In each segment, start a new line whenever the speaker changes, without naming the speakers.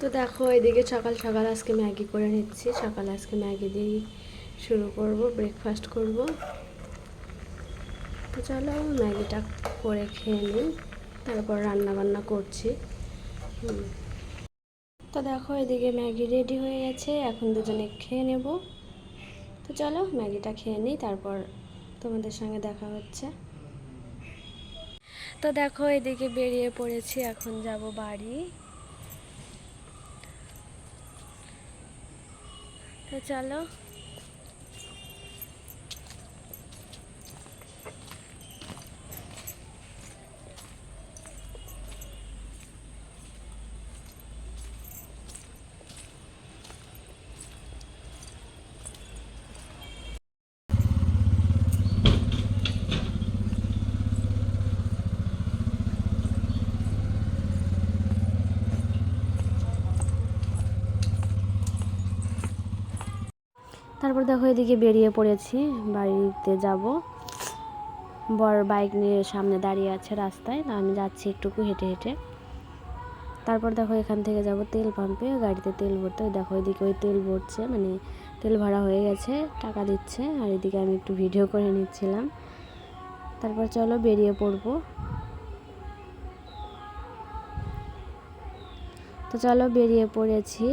তো দেখো, এদিকে সকাল সকাল আজকে ম্যাগি করে নিচ্ছি। সকাল আজকে ম্যাগি দিয়েই শুরু করব ব্রেকফাস্ট করব। তো চলো, ম্যাগিটা করে খেয়ে নিই। তারপর রান্না বান্না করছি। তো দেখো, এদিকে ম্যাগি রেডি হয়ে গেছে। এখন দুজনে খেয়ে নেব। তো চলো, ম্যাগিটা খেয়ে নিই, তারপর তোমাদের সঙ্গে দেখা হচ্ছে। তো দেখো, এদিকে বেরিয়ে পড়েছি। এখন যাব বাড়ি। তো চলো তারপর দেখো এদিকে বেরিয়ে পড়েছি, বাড়িতে যাব। বর বাইক নিয়ে সামনে দাঁড়িয়ে আছে রাস্তায়, তা আমি যাচ্ছি একটুকু হেঁটে হেঁটে। তারপর দেখো এখান থেকে যাব তেল পাম্পে, গাড়িতে তেল ভরতে। দেখো এদিকে ওই তেল ভরছে মানে তেল ভরা হয়ে গেছে, টাকা দিচ্ছে, আর এদিকে আমি একটু ভিডিও করে নিচ্ছিলাম। তারপর চলো বেরিয়ে পড়ব। তো চলো বেরিয়ে পড়েছি।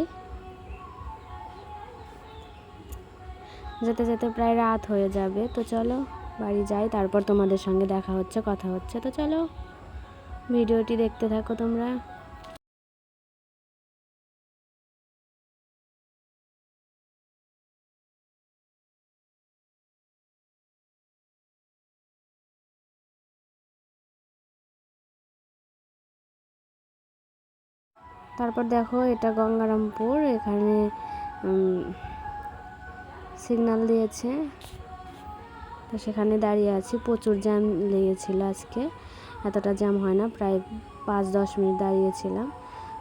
যেতে যেতে প্রায় রাত হয়ে যাবে। তো চলো, বাড়ি যাই, তারপর তোমাদের সঙ্গে দেখা হচ্ছে, কথা হচ্ছে। তো চলো, ভিডিওটি দেখতে থাকো তোমরা। তারপর দেখো, এটা গঙ্গারামপুর, এখানে সিগনাল দিয়েছে। তো সেখানে দাঁড়িয়ে আছি। প্রচুর জ্যাম লেগেছিলো আজকে। এতটা জ্যাম হয় না, প্রায় পাঁচ দশ মিনিট দাঁড়িয়েছিলাম।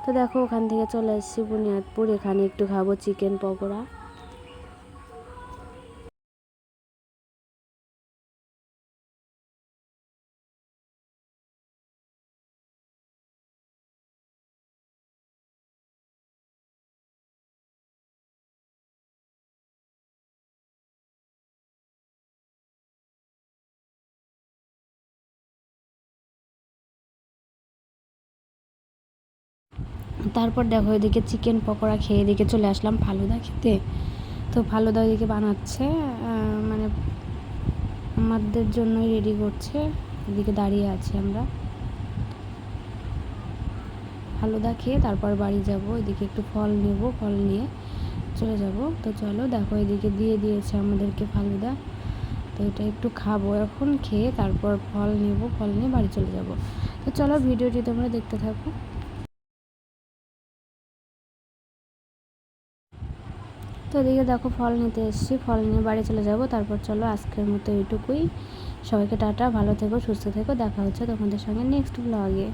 তো দেখো, ওখান থেকে চলে এসেছি বুনিয়াদপুর। এখানে একটু খাব চিকেন পকোড়া। তারপর দেখো এদিকে চিকেন পকোড়া খেয়ে এদিকে চলে আসলাম ফালুদা খেতে। তো ফালুদা এদিকে বানাচ্ছে মানে আমাদের জন্যই রেডি করছে। এদিকে দাঁড়িয়ে আছি আমরা। ফালুদা খেয়ে তারপর বাড়ি যাব। এদিকে একটু ফল নেব, ফল নিয়ে চলে যাব। তো চলো দেখো এদিকে দিয়ে দিয়েছে আমাদেরকে ফালুদা। তো এটা একটু খাব এখন, খেয়ে তারপর ফল নেব, ফল নিয়ে বাড়ি চলে যাব। তো চলো ভিডিওটি তোমরা দেখতে থাকো। এদিকে দেখো ফল নিতে এসেছি, ফল নিয়ে বাড়ি চলে যাব। তারপর চলো আজকের মতো এইটুকুই। সবাইকে টাটা, ভালো থেকো, সুস্থ থেকো। দেখা হচ্ছে তোমাদের সঙ্গে নেক্সট ব্লগে